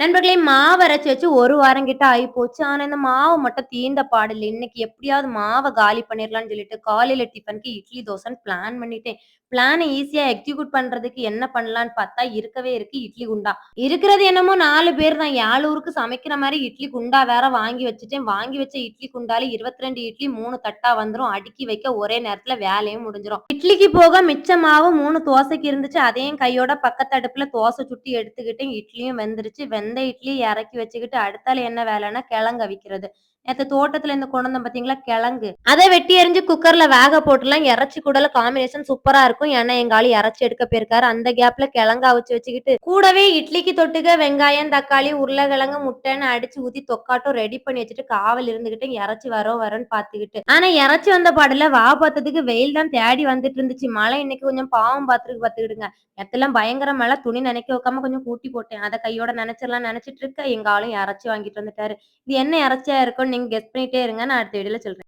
நண்பர்களே மாவு அரைச்சி வச்சு ஒரு வாரம் கிட்ட ஆகி போச்சு ஆனா இந்த மாவு மட்டும் தீந்த பாடல இன்னைக்கு எப்படியாவது மாவை காலி பண்ணிடலாம்னு சொல்லிட்டு காலையில டிஃபனுக்கு இட்லி தோசைன்னு பிளான் பண்ணிட்டேன். பிளானை ஈஸியா எக்ஸிக்யூட் பண்றதுக்கு என்ன பண்ணலான்னு பார்த்தா இருக்கவே இருக்கு இட்லி குண்டா. இருக்கிறது என்னமோ நாலு பேர் தான். ஏழு ஊருக்கு சமைக்கிற மாதிரி இட்லி குண்டா வேற வாங்கி வச்சுட்டேன். வாங்கி வச்ச இட்லி குண்டால இருபத்தி ரெண்டு இட்லி மூணு தட்டா வந்துரும். அடுக்கி வைக்க ஒரே நேரத்துல வேலையும் முடிஞ்சிடும் இட்லிக்கு போக மிச்ச மாவு மூணு தோசைக்கு இருந்துச்சு. அதையும் கையோட பக்கத்தடுப்புல தோசை சுட்டி எடுத்துக்கிட்டேன். இட்லியும் வெந்துருச்சு. வெந்த இட்லி இறக்கி வச்சுக்கிட்டு அடுத்தால என்ன வேலைன்னா கிழங்கு அவிக்கிறது நேற்று தோட்டத்துல இருந்து கொண்டு வந்தோம் பாத்தீங்களா? கிழங்கு. அதை வெட்டி எரிஞ்சு குக்கர்ல வேக போட்டுலாம் இறச்சி கூடல காம்பினேஷன் சூப்பரா இருக்கும். ஏன்னா எங்க ஆளு இறச்சி எடுக்க போயிருக்காரு. அந்த கேப்ல கிழங்கு வச்சு வச்சுக்கிட்டு கூடவே இட்லிக்கு தொட்டுக்க வெங்காயம் தக்காளி உருளைக்கிழங்கு முட்டைன்னு அடிச்சு ஊத்தி தொக்காட்டும் ரெடி பண்ணி வச்சுட்டு காவல் இருந்துகிட்டு இறச்சி வரோம் வரோன்னு பாத்துக்கிட்டு. ஆனா இறச்சி வந்த பாடல வா பார்த்ததுக்கு வெயில் தான் தேடி வந்துட்டு இருந்துச்சு. மழை இன்னைக்கு கொஞ்சம் பாவம் பாத்துருக்கு பாத்துக்கிடுங்க. எத்தெல்லாம் பயங்கர மழை. துணி நினைக்க வைக்காம கொஞ்சம் கூட்டி போட்டேன். அதை கையோட நினைச்சிடலாம். நினைச்சிட்டு இருக்க. எங்க ஆளும் இறச்சி வாங்கிட்டு வந்துட்டாரு. இது என்ன இறச்சியா இருக்கும்னு நீங்க கெஸ்ட் பண்ணிட்டே இருங்க. நான் அடுத்த வீடியோல சொல்றேன்.